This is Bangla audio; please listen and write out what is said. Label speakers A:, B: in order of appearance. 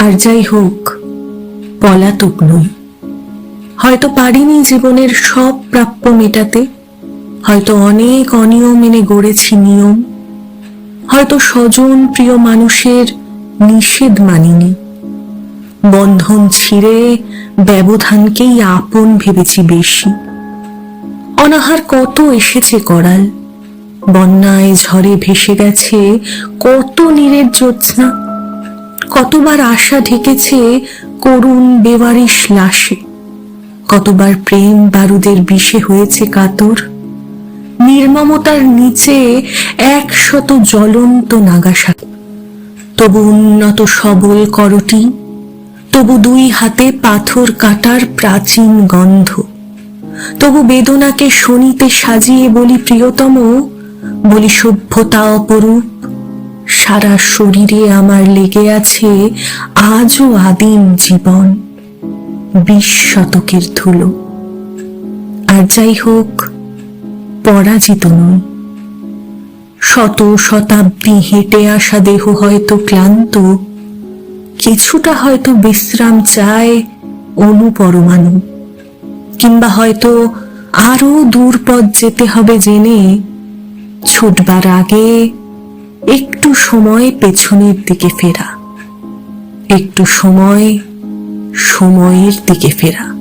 A: আর যাই হোক, পলাতক নই। হয়তো পারিনি জীবনের সব প্রাপ্য মেটাতে, হয়তো অনেক অনিয়ম এনে গড়েছি নিয়ম, হয়তো স্বজন প্রিয় মানুষের নিষেধ মানিনি। বন্ধন ছিঁড়ে ব্যবধানকেই আপন ভেবেছি বেশি। অনাহার কত এসেছে করাল, বন্যায় ঝড়ে ভেসে গেছে কত নীরের জ্যোৎস্না। কতবার আশা ঢেকেছে করুণ বেওয়ারিশ লাশে। কতবার প্রেম বারুদের বিষে হয়েছে কাতর। নির্মমতার নিচে একশত জ্বলন্ত নাগাসা তবু উন্নত সবল করটি, তবু দুই হাতে পাথর কাটার প্রাচীন গন্ধ। তবু বেদনাকে শনিতে সাজিয়ে বলি প্রিয়তম, বলি সভ্যতা অপরূপ। সারা শরীরে আমার লেগে আছে আজও আদিম জীবন, বিশ শতকের ধুলো। আর যাই হোক, পরাজিত নই। শত শতাব্দী হেঁটে আসা দেহ হয়তো ক্লান্ত, কিছুটা হয়তো বিশ্রাম চায় অনুপরমাণু, কিংবা হয়তো আরও দূর পথ যেতে হবে জেনে ছুটবার আগে একটু সময় পেছনের দিকে ফেরা। একটু সময় সময়ের দিকে ফেরা।